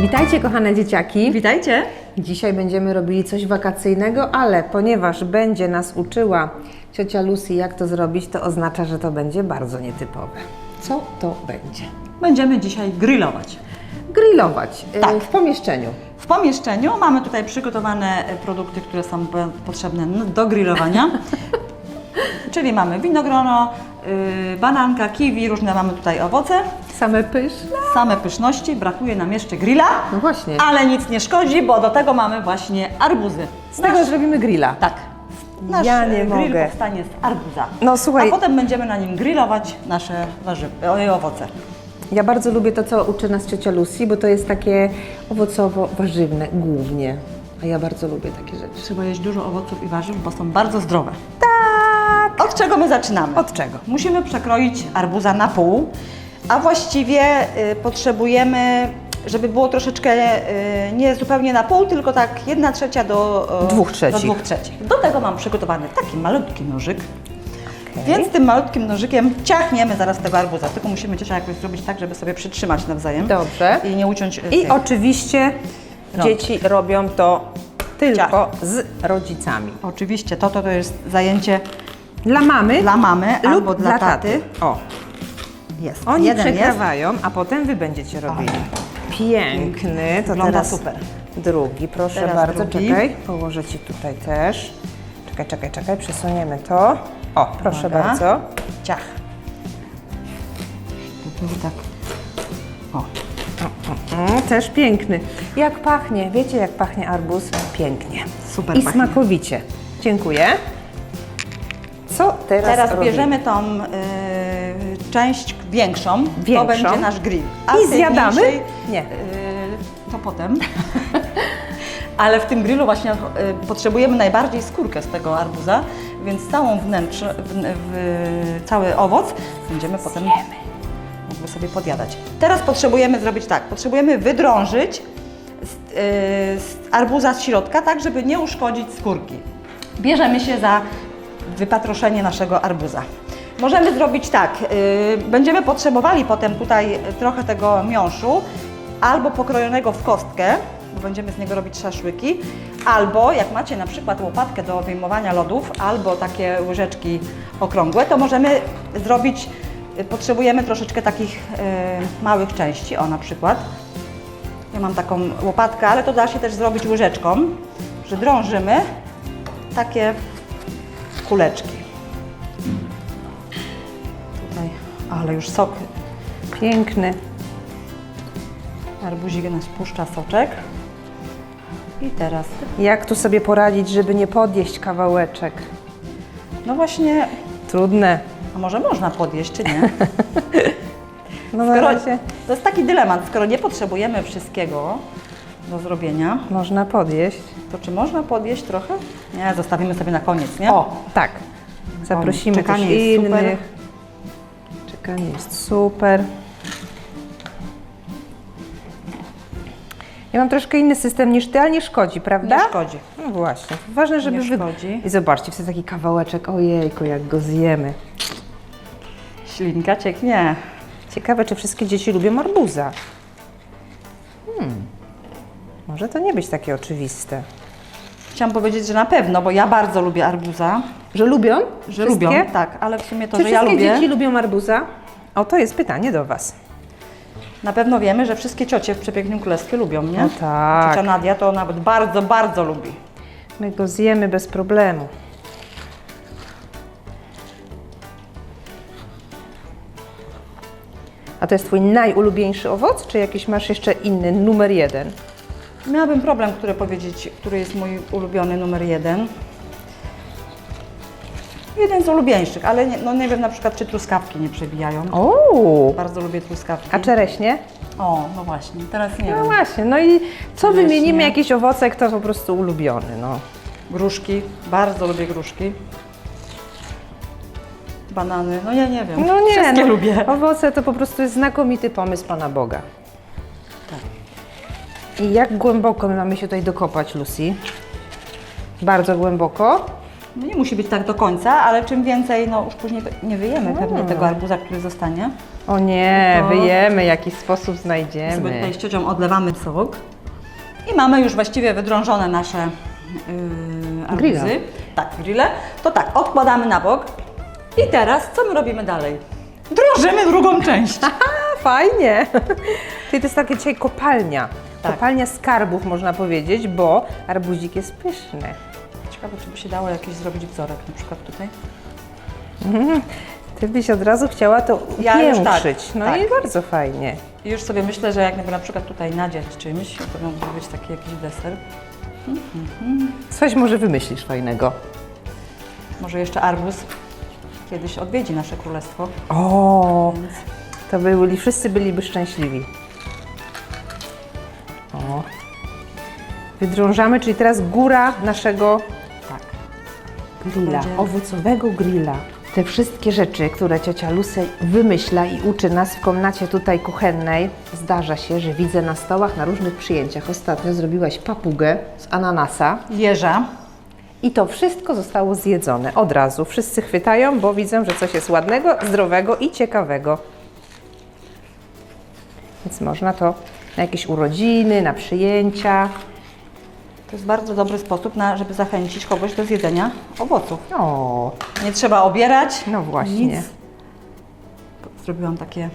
Witajcie kochane dzieciaki. Witajcie. Dzisiaj będziemy robili coś wakacyjnego, ale ponieważ będzie nas uczyła ciocia Lucy jak to zrobić, to oznacza, że to będzie bardzo nietypowe. Co to będzie? Będziemy dzisiaj grillować. Grillować y, Tak. w pomieszczeniu. W pomieszczeniu mamy tutaj przygotowane e, produkty, które są potrzebne do grillowania. Czyli mamy winogrono, bananka, kiwi, różne mamy tutaj owoce. Same pyszne? Same pyszności, brakuje nam jeszcze grilla, No właśnie. ale nic nie szkodzi, bo do tego mamy właśnie arbuzy. Z tego zrobimy grilla. Tak. Nasz Ja nie grill mogę. powstanie z arbuza. No słuchaj, A potem będziemy na nim grillować nasze warzywy, e, owoce. ja bardzo lubię to, co uczy nas ciocia Lucy, bo to jest takie owocowo-warzywne głównie. A ja bardzo lubię takie rzeczy. Trzeba jeść dużo owoców i warzyw, bo są bardzo zdrowe. Od czego my zaczynamy? Od czego? Musimy przekroić arbuza na pół, a właściwie y, potrzebujemy, żeby było troszeczkę y, nie zupełnie na pół, tylko tak jedna trzecia do y, Dwóch trzecich. Do dwóch trzecich. Do tego mam przygotowany taki malutki nożyk. Więc tym malutkim nożykiem ciachniemy zaraz tego arbuza. Tylko musimy ciocia jakoś zrobić tak, żeby sobie przytrzymać nawzajem. Dobrze. I nie uciąć y, I tych. oczywiście dzieci robią to tylko z rodzicami. Oczywiście to, to, to jest zajęcie Dla mamy dla mamy lub albo dla taty. O, Jest. oni Jeden jest. przekrawają, a potem wy będziecie robili. Piękny, to Wygląda teraz super. drugi, proszę Teraz bardzo, drugi. czekaj, położę Ci tutaj też. Czekaj, czekaj, czekaj, przesuniemy to. O, proszę Uwaga. bardzo. Ciach. Żeby tak. O. Mm, też piękny. Jak pachnie, wiecie jak pachnie arbuz? Pięknie. Super I pachnie. smakowicie. Dziękuję. Co teraz, Teraz robimy? bierzemy tą y, część większą. Większą. To będzie nasz grill. I tej zjadamy? mniejszej, Nie. y, to potem. Ale w tym grillu właśnie y, potrzebujemy najbardziej skórkę z tego arbuza, więc całą wnętrze, w, w, cały owoc będziemy potem mogły sobie podjadać. Teraz potrzebujemy zrobić tak, potrzebujemy wydrążyć z, y, z arbuza z środka, tak żeby nie uszkodzić skórki. Bierzemy się za wypatroszenie naszego arbuza. Możemy zrobić tak, y, będziemy potrzebowali potem tutaj trochę tego miąższu, albo pokrojonego w kostkę, bo będziemy z niego robić szaszłyki, albo jak macie na przykład łopatkę do wyjmowania lodów, albo takie łyżeczki okrągłe, to możemy zrobić, y, potrzebujemy troszeczkę takich y, małych części, o na przykład. Ja mam taką łopatkę, ale to da się też zrobić łyżeczką, że drążymy takie kuleczki. Tutaj, ale już sok, Piękny. arbuzik nas puszcza soczek. I teraz, Jak tu sobie poradzić, żeby nie podjeść kawałeczek? no właśnie, Trudne. a może można podjeść, czy nie? No Skoro, to jest taki dylemat, skoro nie potrzebujemy wszystkiego do zrobienia, można podjeść. to czy można podjeść trochę? Nie, zostawimy sobie na koniec, nie? O, tak. Zaprosimy też czekanie jest innych. super. Czekanie jest super. Ja mam troszkę inny system niż ty, ale nie szkodzi, prawda? Nie szkodzi. No właśnie. Ważne, żeby Nie szkodzi. I zobaczcie, jest taki kawałeczek, ojejku, jak go zjemy. Ślinka cieknie. Ciekawe, czy wszystkie dzieci lubią arbuza. Może to nie być takie oczywiste. Chciałam powiedzieć, że na pewno, bo ja bardzo lubię arbuza. Że lubią? Że Wszystkie? lubią, tak, ale w sumie to, Czy że ja wszystkie lubię. dzieci lubią arbuza? O, to jest pytanie do Was. Na pewno wiemy, że wszystkie ciocie w Przepięknym Królestwie lubią, nie? No tak. Ciocia Nadia to nawet bardzo, bardzo lubi. My go zjemy bez problemu. A to jest Twój najulubieńszy owoc, czy jakiś masz jeszcze inny, numer jeden? Miałabym problem, który powiedzieć, który jest mój ulubiony numer jeden. Jeden z ulubieńszych, ale nie, no nie wiem na przykład, czy truskawki nie przebijają. O, Bardzo lubię truskawki. a czereśnie? O, no właśnie, teraz nie No wiem. właśnie, no i co Czereśnie. wymienimy, jakiś owocek, to po prostu ulubiony, no. Gruszki, bardzo lubię gruszki. Banany, no ja nie wiem. No nie, Wszystkie no, lubię. owoce to po prostu jest znakomity pomysł Pana Boga. I jak głęboko my mamy się tutaj dokopać, Lucy? Bardzo głęboko? No nie musi być tak do końca, ale czym więcej, no już później nie wyjemy pewnie tego arbuza, który zostanie. O nie, To- wyjemy, jakiś sposób Sobie znajdziemy. tutaj z ciocią odlewamy sok. I mamy już właściwie wydrążone nasze yy, arbuzy. Grilla. Tak, grille. To tak, odkładamy na bok. I teraz co my robimy dalej? Drążymy drugą część. A, fajnie. Czyli to jest takie dzisiaj kopalnia. Tak. Kopalnia skarbów można powiedzieć, bo arbuzik jest pyszny. Ciekawe, czy by się dało jakiś zrobić wzorek na przykład tutaj. Ty byś od razu chciała to Ja już tak, upiększyć. no tak. i bardzo fajnie. I już sobie myślę, że jakby na przykład tutaj nadziać czymś, to mógłby być taki jakiś deser. Coś może wymyślisz fajnego. Może jeszcze arbuz kiedyś odwiedzi nasze królestwo. O, Więc to by byli, wszyscy byliby szczęśliwi. O. Wydrążamy, czyli teraz góra naszego tak. grilla, będzie- owocowego grilla. Te wszystkie rzeczy, które ciocia Lucy wymyśla i uczy nas w komnacie tutaj kuchennej, zdarza się, że widzę na stołach na różnych przyjęciach. Ostatnio zrobiłaś papugę z ananasa Jeża. i to wszystko zostało zjedzone od razu. Wszyscy chwytają, bo widzą, że coś jest ładnego, zdrowego i ciekawego. Więc można to na jakieś urodziny, na przyjęcia. To jest bardzo dobry sposób, na, żeby zachęcić kogoś do zjedzenia owoców. O, Nie trzeba obierać. no właśnie. Nic. Zrobiłam takie,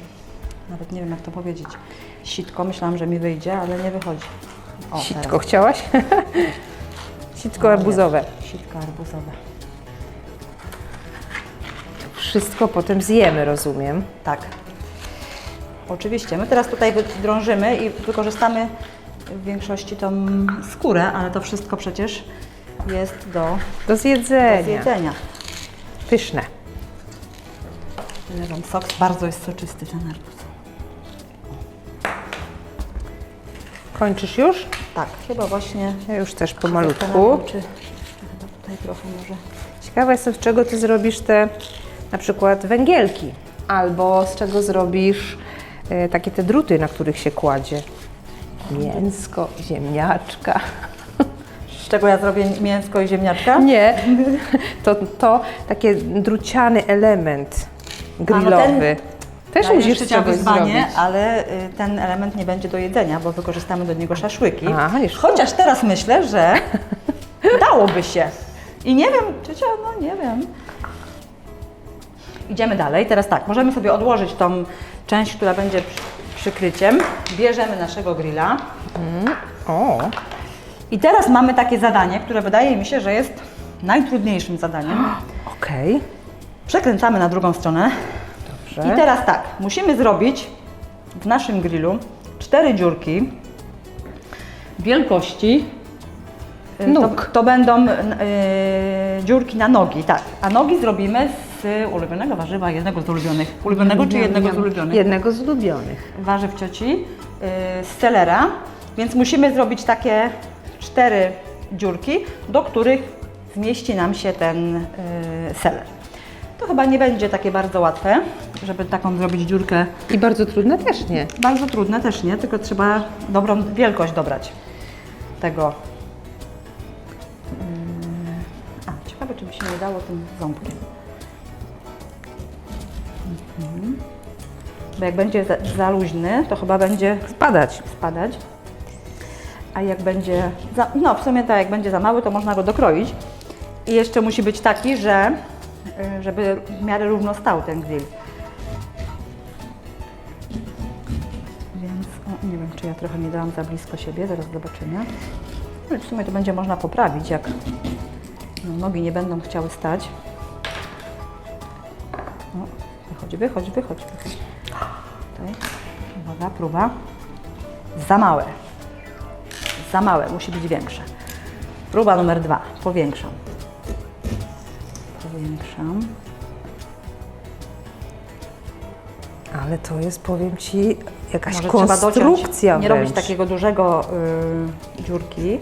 nawet nie wiem jak to powiedzieć, sitko. Myślałam, że mi wyjdzie, ale nie wychodzi. O, Sitko teraz. chciałaś? Sitko arbuzowe. Sitka arbuzowe. Wszystko potem zjemy, rozumiem. Tak. Oczywiście. My teraz tutaj wydrążymy i wykorzystamy w większości tą skórę, ale to wszystko przecież jest do, Do do zjedzenia. zjedzenia. Pyszne. Wam sok bardzo jest soczysty ten arbuz. Kończysz już? Tak, chyba właśnie Ja już też pomalutku. Czy chyba tutaj trochę może. Ciekawa jestem, z czego Ty zrobisz te na przykład węgielki. Albo z czego zrobisz takie te druty, na których się kładzie. Mięsko, ziemniaczka. Z czego ja zrobię mięsko i ziemniaczka? Nie, to, to takie druciany element grillowy. Też Daję musisz czegoś wyzwanie, zrobić. ale y, ten element nie będzie do jedzenia, bo wykorzystamy do niego szaszłyki. Aha. Chociaż teraz myślę, że dałoby się. I nie wiem, ciocia, no nie wiem. Idziemy dalej. Teraz tak, możemy sobie odłożyć tą część, która będzie przy- przykryciem. Bierzemy naszego grilla. O, I teraz mamy takie zadanie, które wydaje mi się, że jest najtrudniejszym zadaniem. okej. Przekręcamy na drugą stronę. Dobrze. I teraz tak, musimy zrobić w naszym grillu cztery dziurki wielkości. y, Nóg. To, to będą y, dziurki na nogi, tak. A nogi zrobimy z ulubionego warzywa, jednego z ulubionych. Ulubionego czy jednego z ulubionych? Jednego z ulubionych. Warzyw cioci, y, z selera. Więc musimy zrobić takie cztery dziurki, do których zmieści nam się ten y, seler. To chyba nie będzie takie bardzo łatwe, żeby taką zrobić dziurkę I bardzo trudne też nie. bardzo trudne też nie, tylko trzeba dobrą wielkość dobrać tego. Ym, A, ciekawe, czy by się nie dało tym ząbkiem. Mhm. Bo jak będzie za, za luźny, to chyba będzie Spadać. spadać. A jak będzie, za, no w sumie tak, jak będzie za mały, to można go dokroić. I jeszcze musi być taki, że y, żeby w miarę równo stał ten grill. Więc o, nie wiem, czy ja trochę nie dałam za blisko siebie, zaraz zobaczymy. Ale w sumie to będzie można poprawić, jak no, nogi nie będą chciały stać. Wychodź, wychodź, wychodź, wychodź. Tutaj. Uwaga, próba. Za małe. Za małe, musi być większe. Próba numer dwa. Powiększam. Powiększam. Ale to jest, powiem Ci, jakaś Może konstrukcja Nie robić takiego dużego y, dziurki.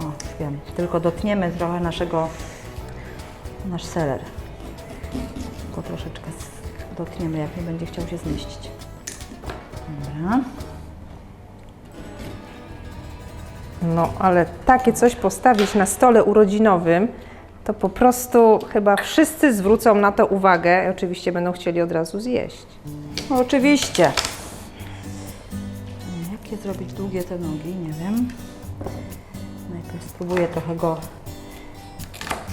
O, wiem. Tylko dotniemy trochę naszego, nasz seler. Dotniemy, jak nie będzie chciał się zmieścić. Dobra. No, ale takie coś postawić na stole urodzinowym, to po prostu chyba wszyscy zwrócą na to uwagę i oczywiście będą chcieli od razu zjeść. Oczywiście. Jakie zrobić długie te nogi? Nie wiem. Najpierw spróbuję trochę go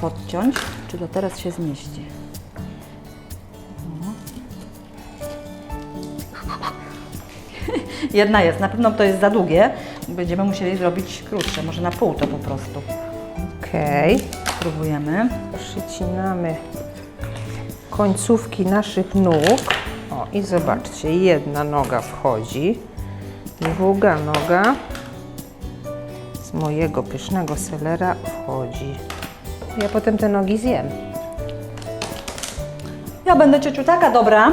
podciąć. Czy to teraz się zmieści? Jedna jest. Na pewno to jest za długie. Będziemy musieli zrobić krótsze. Może na pół to po prostu. Okej. Spróbujemy. Przycinamy końcówki naszych nóg. O, i zobaczcie, jedna noga wchodzi, druga noga z mojego pysznego selera wchodzi. Ja potem te nogi zjem. Ja będę ciociu taka dobra,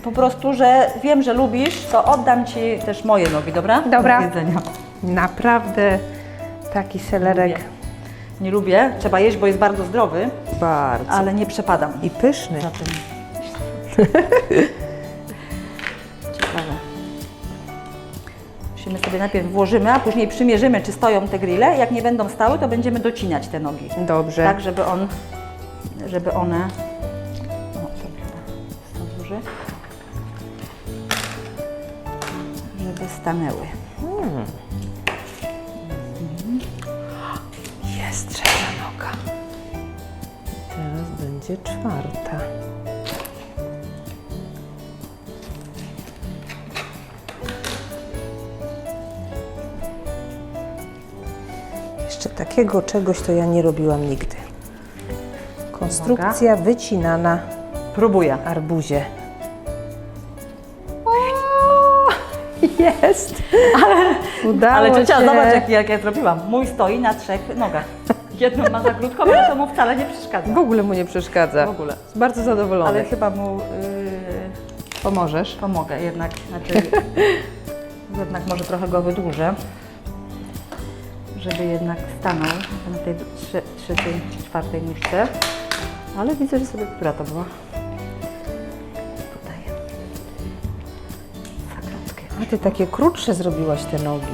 po prostu, że wiem, że lubisz, to oddam Ci też moje nogi, dobra? Dobra. Do jedzenia. Naprawdę taki selerek Lubię. Nie lubię, trzeba jeść, bo jest bardzo zdrowy, bardzo. ale nie przepadam I pyszny. za tym. Ciekawe. Musimy sobie najpierw włożymy, a później przymierzymy, czy stoją te grille. Jak nie będą stały, to będziemy docinać te nogi. Dobrze. Tak, żeby on, żeby one... Żeby stanęły. Jest trzecia noga. Teraz będzie czwarta. Jeszcze takiego czegoś to ja nie robiłam nigdy. Konstrukcja wycinana Próbuję. arbuzie. Jest! Ale, Udało Ale ciocia, się. zobacz jak, jak ja zrobiłam. Mój stoi na trzech nogach. Jedną ma za krótką, ale to mu wcale nie przeszkadza. W ogóle mu nie przeszkadza. W ogóle. Jest bardzo zadowolony. Ale chyba mu yy, Pomożesz? pomogę jednak. Znaczy, jednak może trochę go wydłużę, żeby jednak stanął na tej trze, trzeciej, czwartej nóżce. Ale widzę, że sobie, która to była? A ty takie krótsze zrobiłaś te nogi.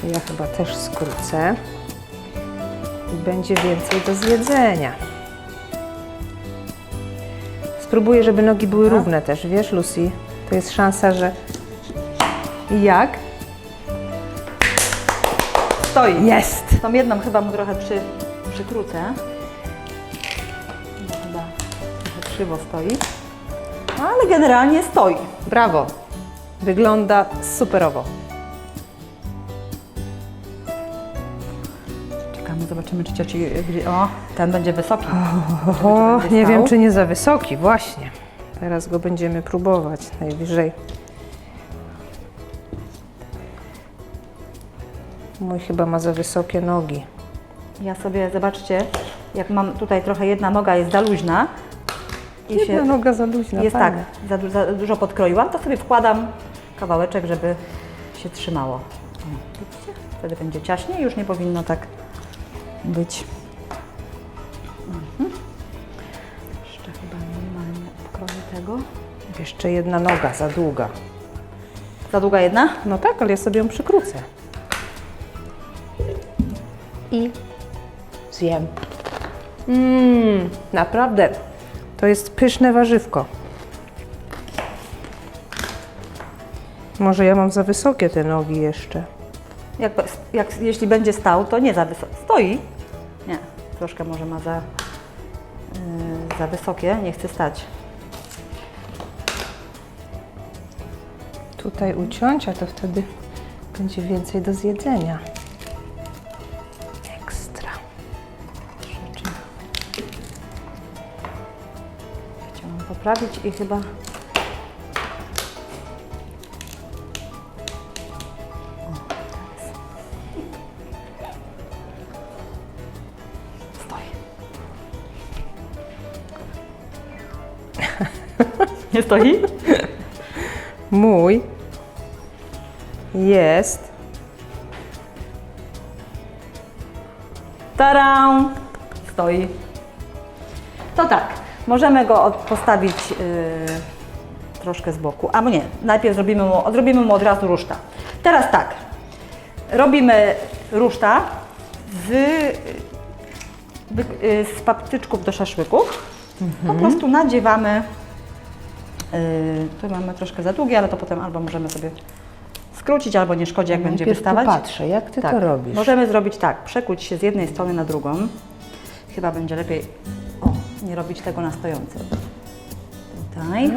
To ja chyba też skrócę. I będzie więcej do zjedzenia. Spróbuję, żeby nogi były Dobra. równe też, wiesz, Lucy? To jest szansa, że... I Jak? Stoi. Jest! Tą jedną chyba mu trochę przy, przykrócę. Chyba trochę krzywo stoi. Ale generalnie stoi. Brawo! Wygląda superowo. Czekamy, zobaczymy, czy cioci... gdzie- O, ten będzie wysoki. O, będzie nie stał. wiem, czy nie za wysoki, właśnie. Teraz go będziemy próbować najwyżej. Mój chyba ma za wysokie nogi. Ja sobie, zobaczcie, jak mam tutaj trochę jedna noga jest za luźna. I Jedna się, noga za luźna, jest tak, fajnie. za, du- za dużo podkroiłam, to sobie wkładam kawałeczek, żeby się trzymało. O, widzicie? Wtedy będzie ciaśniej, już nie powinno tak być. Mhm. Jeszcze chyba minimalnie obkroję tego. Jeszcze jedna noga za długa. Za długa jedna? No tak, ale ja sobie ją przykrócę. I zjem. Mmm, naprawdę. To jest pyszne warzywko. Może ja mam za wysokie te nogi jeszcze. Jak, jak, jeśli będzie stał, to nie za wysoko. Stoi? Nie, troszkę może ma za, yy, za wysokie, nie chce stać. Tutaj uciąć, a to wtedy będzie więcej do zjedzenia. Poprawić i chyba... Nie stoi? Mój jest Taram! Stoi. To tak, możemy go postawić yy, troszkę z boku. A nie, najpierw zrobimy mu, zrobimy mu od razu ruszta. Teraz tak, robimy ruszta z y, z paptyczków do szaszłyków. Po prostu nadziewamy. y, Tu mamy troszkę za długie, ale to potem albo możemy sobie skrócić, albo nie szkodzi, jak będzie Najpierw wystawać. popatrzę, jak ty to robisz. Możemy zrobić tak, przekuć się z jednej strony na drugą. Chyba będzie lepiej nie robić tego na stojąco. Tutaj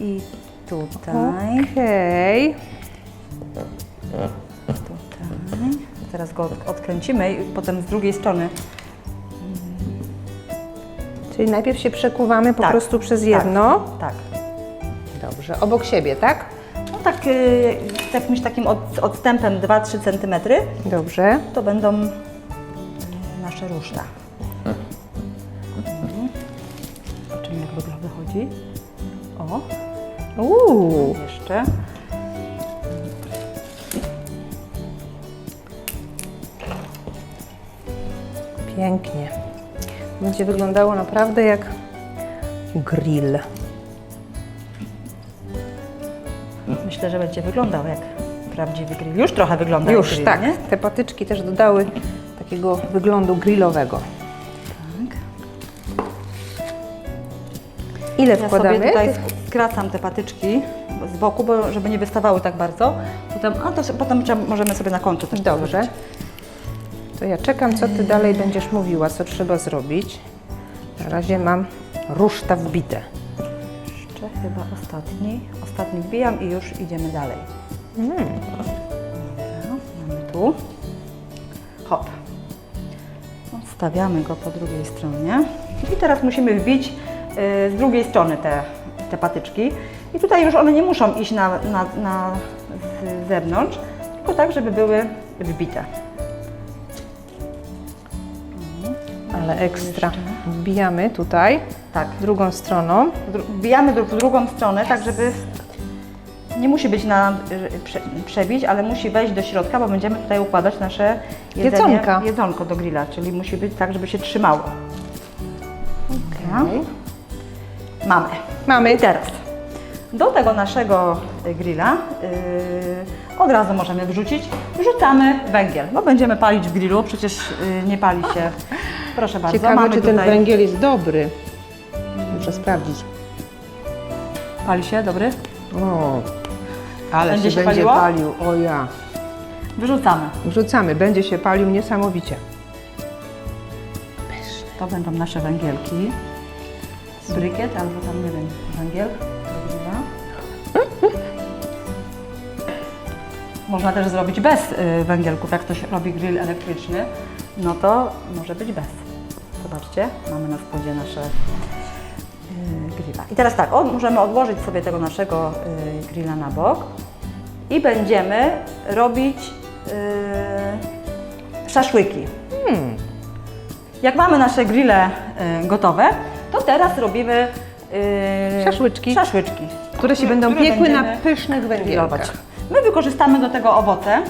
i tutaj, Okej. tutaj. Teraz go od- odkręcimy i potem z drugiej strony. Czyli najpierw się przekuwamy po Tak, prostu przez tak. jedno. Tak. Dobrze, obok siebie, tak? No tak y, z jakimś takim od, odstępem 2-3 cm Dobrze. to będą y, nasze ruszta. Wychodzi. O, Uuu, jeszcze. pięknie. Będzie wyglądało naprawdę jak grill. Myślę, że będzie wyglądał jak prawdziwy grill. Już trochę wygląda Już, jak grill, tak. nie? Te patyczki też dodały takiego wyglądu grillowego. Ile Ja wkładamy? sobie tutaj skracam te patyczki z boku, bo żeby nie wystawały tak bardzo. Potem, a to potem możemy sobie na końcu też Dobrze. położyć. To ja czekam, co ty dalej będziesz mówiła, co trzeba zrobić. Na razie mam ruszta wbite. Jeszcze chyba ostatni. Ostatni wbijam i już idziemy dalej. Mm. Dobra, mamy tu. Hop. Odstawiamy go po drugiej stronie. I teraz musimy wbić z drugiej strony te, te patyczki. I tutaj już one nie muszą iść na, na, na z zewnątrz, tylko tak, żeby były wbite. Ale ekstra. Wbijamy tutaj, Tak. drugą stroną. Dru- Wbijamy dru- w drugą stronę, tak żeby nie musi być na y, prze, przebić, ale musi wejść do środka, bo będziemy tutaj układać nasze jedzenie, Jedzonka. jedzonko do grilla, czyli musi być tak, żeby się trzymało. Dobra. Okej. Mamy. Mamy. I teraz do tego naszego y, grilla y, od razu możemy wrzucić, wrzucamy węgiel, bo będziemy palić w grillu, przecież y, nie pali się. Proszę bardzo, Ciekawe, mamy czy ten tutaj... węgiel jest dobry. Muszę sprawdzić. Pali się, dobry? O, ale Będzie się, się będzie paliło? palił. O ja. Wyrzucamy. Wrzucamy, będzie się palił niesamowicie. To będą nasze węgielki. Brykiet albo tam, nie wiem, węgiel. Można też zrobić bez y, węgielków, jak ktoś robi grill elektryczny, no to może być bez. Zobaczcie, mamy na spodzie nasze y, grilla. I teraz tak, od, możemy odłożyć sobie tego naszego y, grilla na bok i będziemy robić szaszłyki. Jak mamy nasze grille gotowe, to teraz robimy y, Szaszłyczki. szaszłyczki, Które się będą które piekły na będziemy pysznych grillować. My wykorzystamy do tego owoce.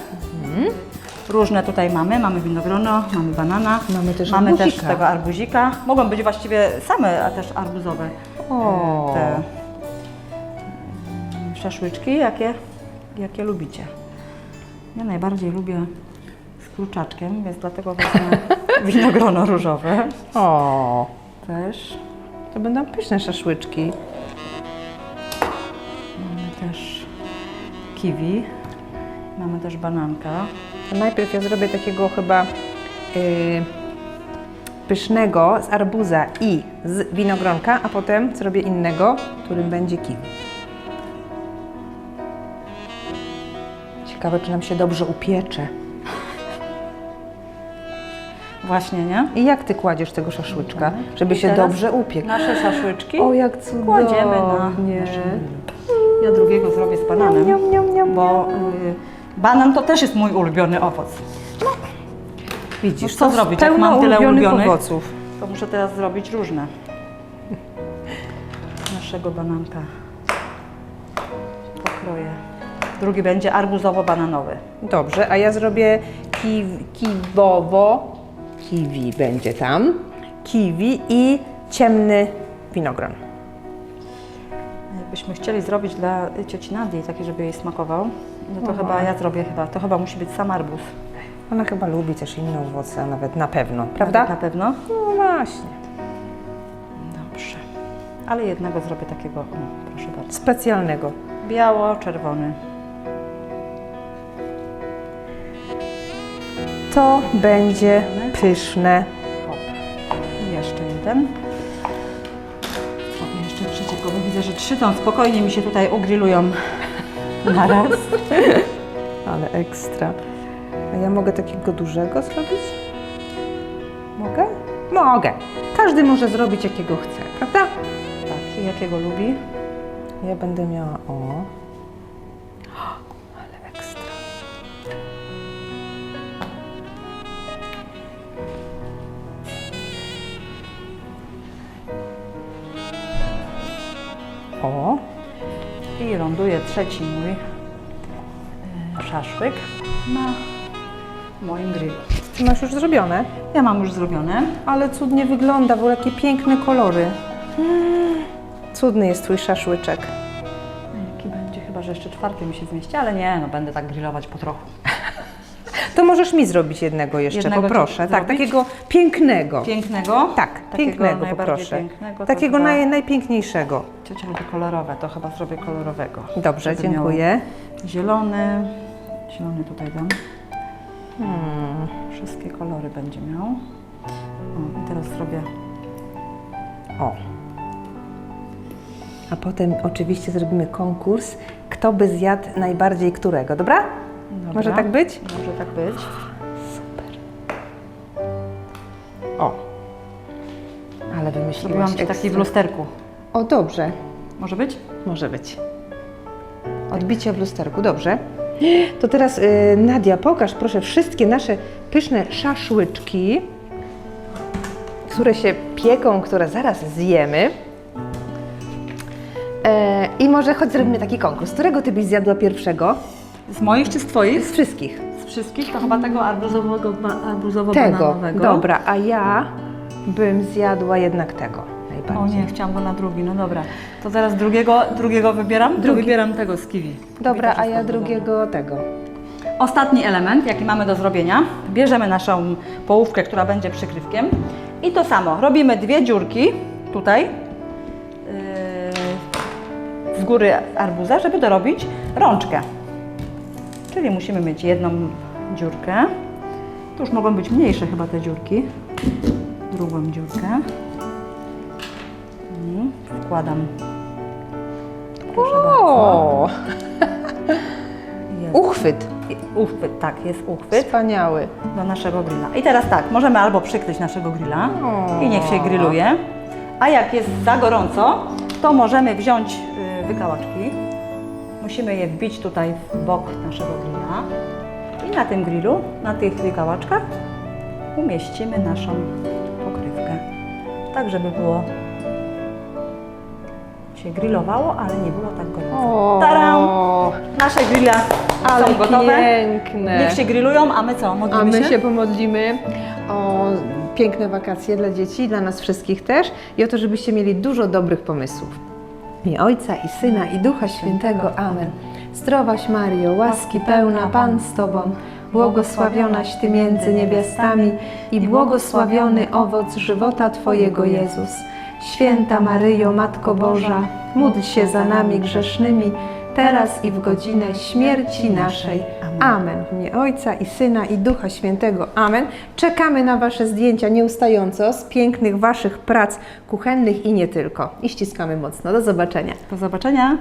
Różne tutaj mamy. Mamy winogrono, mamy banana, Mamy też mamy też arbuzika. tego arbuzika. Mogą być właściwie same, a też arbuzowe O. te mm, szaszłyczki, jakie, jakie lubicie. Ja najbardziej lubię z kurczaczkiem, więc dlatego wezmę winogrono różowe O, też. To będą pyszne szaszłyczki. Mamy też kiwi. Mamy też bananka. Najpierw ja zrobię takiego chyba yy, pysznego z arbuza i z winogronka, a potem zrobię innego, którym będzie kiwi. Ciekawe, czy nam się dobrze upiecze. Właśnie, nie? I jak ty kładziesz tego szaszłyczka, żeby I się teraz dobrze upiekł? Nasze szaszłyczki O, jak cudownie. kładziemy na. Ja drugiego zrobię z bananem, Niam, niam, niam, bo y, banan to też jest mój ulubiony owoc. Widzisz, No co zrobić, jak mam tyle ulubionych ulubionych? owoców. To muszę teraz zrobić różne. Naszego bananka pokroję. Drugi będzie arbuzowo-bananowy. Dobrze, a ja zrobię kiw, kiwowo, kiwi będzie tam, kiwi i ciemny winogron. Jakbyśmy chcieli zrobić dla cioci Nadii taki, żeby jej smakował, no to Aha. chyba ja zrobię chyba. To chyba musi być sam arbuz. Ona chyba lubi też inne owoce, nawet na pewno, prawda? Na pewno. No właśnie. Dobrze. Ale jednego zrobię takiego, o, proszę bardzo. Specjalnego. Biało-czerwony. To będzie pyszne. I jeszcze jeden. O, jeszcze trzeciego, bo widzę, że trzy to spokojnie mi się tutaj ugrillują na raz. Ale ekstra. A ja mogę takiego dużego zrobić? Mogę? Mogę. Każdy może zrobić jakiego chce, prawda? Tak, i jakiego lubi? Ja będę miała o. O, I ląduje trzeci mój e, szaszłyk na moim grillu. ty masz już zrobione? Ja mam już zrobione. Ale cudnie wygląda, bo jakie piękne kolory. Mm, Cudny jest twój szaszłyczek. Jaki będzie? Chyba, że jeszcze czwarty mi się zmieści, ale nie, no będę tak grillować po trochu. To możesz mi zrobić jednego jeszcze, Jednego poproszę. Tak, takiego pięknego. Pięknego? Tak, Takiego pięknego poproszę. Pięknego, Takiego chyba naj, najpiękniejszego. Ciocia lubi kolorowe, to chyba zrobię kolorowego. Dobrze, Żeby miało dziękuję. Zielony, zielony tutaj dam. Hmm. Wszystkie kolory będzie miał. O, i teraz zrobię O. A potem oczywiście zrobimy konkurs, kto by zjadł najbardziej którego, dobra? Dobra. Może tak być? Może tak być. O. Ale wymyśliłaś Zrobiłam ci taki w lusterku. O, dobrze. Może być? Może być. Odbicie w lusterku, dobrze. To teraz y, Nadia, pokaż proszę wszystkie nasze pyszne szaszłyczki, które się pieką, które zaraz zjemy. E, I może choć zrobimy taki konkurs. Którego ty byś zjadła pierwszego? Z moich czy z twoich? Z wszystkich. Z wszystkich to chyba tego arbuzowego, Tego. arbuzowo-bananowego. Dobra, a ja bym zjadła jednak tego O nie, chciałam go na drugi, no dobra. To zaraz drugiego, drugiego wybieram? To Drugi. Wybieram tego z kiwi. Dobra, a ja drugiego tego. Ostatni element, jaki mamy do zrobienia. Bierzemy naszą połówkę, która będzie przykrywkiem. I to samo. Robimy dwie dziurki tutaj yy, z góry arbuza, żeby dorobić rączkę. Czyli musimy mieć jedną dziurkę. Tu już mogą być mniejsze chyba te dziurki. Drugą dziurkę. I wkładam. Proszę. O! Jest. Uchwyt. Uchwyt, tak, jest uchwyt Wspaniały. do naszego grilla. I teraz tak, możemy albo przykryć naszego grilla O. i niech się grilluje, a jak jest za gorąco, to możemy wziąć y, wykałaczki. Musimy je wbić tutaj w bok naszego grilla i na tym grillu, na tych wykałaczkach umieścimy naszą pokrywkę. Tak, żeby było się grillowało, ale nie było tak gorąco. Taram! Nasze grilla Ale są gotowe. piękne. Niech się grillują, a my co? Modlimy A my się? się pomodlimy o piękne wakacje dla dzieci, dla nas wszystkich też i o to, żebyście mieli dużo dobrych pomysłów. Imię Ojca i Syna i Ducha Świętego. Amen. Zdrowaś Mario, łaski pełna Pan z Tobą, błogosławionaś Ty między niewiastami i błogosławiony owoc żywota Twojego Jezus. Święta Maryjo, Matko Boża, módl się za nami grzesznymi, teraz i w godzinę śmierci naszej. Amen. W imię Ojca i Syna i Ducha Świętego. Amen. Czekamy na Wasze zdjęcia nieustająco z pięknych Waszych prac kuchennych i nie tylko. I ściskamy mocno. Do zobaczenia. Do zobaczenia.